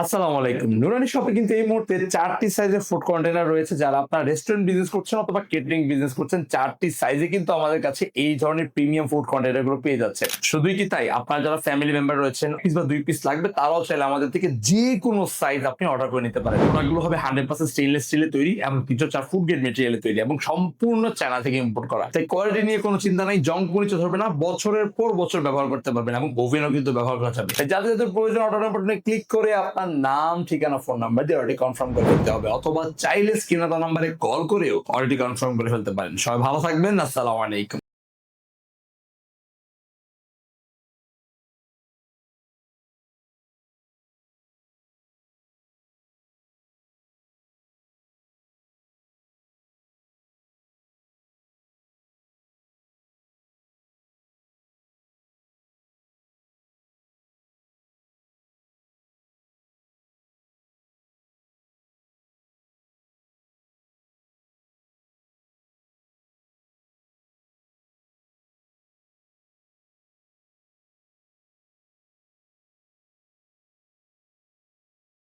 আসসালামু আলাইকুম। নুরানি শপে কিন্তু এই মুহূর্তে চারটি সাইজের ফুড কন্টেনার রয়েছে যারা আপনার রেস্টুরেন্ট বিজনেস করছেন অথবা কেটারিং বিজনেস করছেন, চারটি সাইজে কিন্তু আমাদের কাছে এই ধরনের প্রিমিয়াম ফুড কন্টেনারগুলো পেয়ে যাচ্ছে শুধুই কি তাই? আপনার যারা ফ্যামিলি মেম্বার রয়েছেন পিস বা দুই পিস লাগবে, তারাও চাইলে আমাদের থেকে যে কোনো সাইজ আপনি অর্ডার করে নিতে পারেন। প্রোডাক্টগুলো হবে হান্ড্রেড পার্সেন্ট স্টেনলেস স্টিলে তৈরি এবং কিছু চার ফুড গ্রেড মেটেরিয়ালে তৈরি এবং সম্পূর্ণ চায়না থেকে ইম্পোর্ট করা। তাই কোয়ালিটি নিয়ে কোনো চিন্তা নাই জং পরিচয় ধরবে না, বছরের পর বছর ব্যবহার করতে পারবেন এবং ওভেনও কিন্তু ব্যবহার করা যাবে। যাদের যাদের প্রয়োজন অর্ডার ক্লিক করে আপনার নাম, ঠিকানা ফোন নাম্বার দিয়ে অলরেডি কনফার্ম করে ফেলতে হবে। অথবা চাইলে স্ক্রিনে নাম্বারে কল করেও অলরেডি কনফার্ম করে ফেলতে পারেন। সবাই ভালো থাকবেন, আসসালামু আলাইকুম।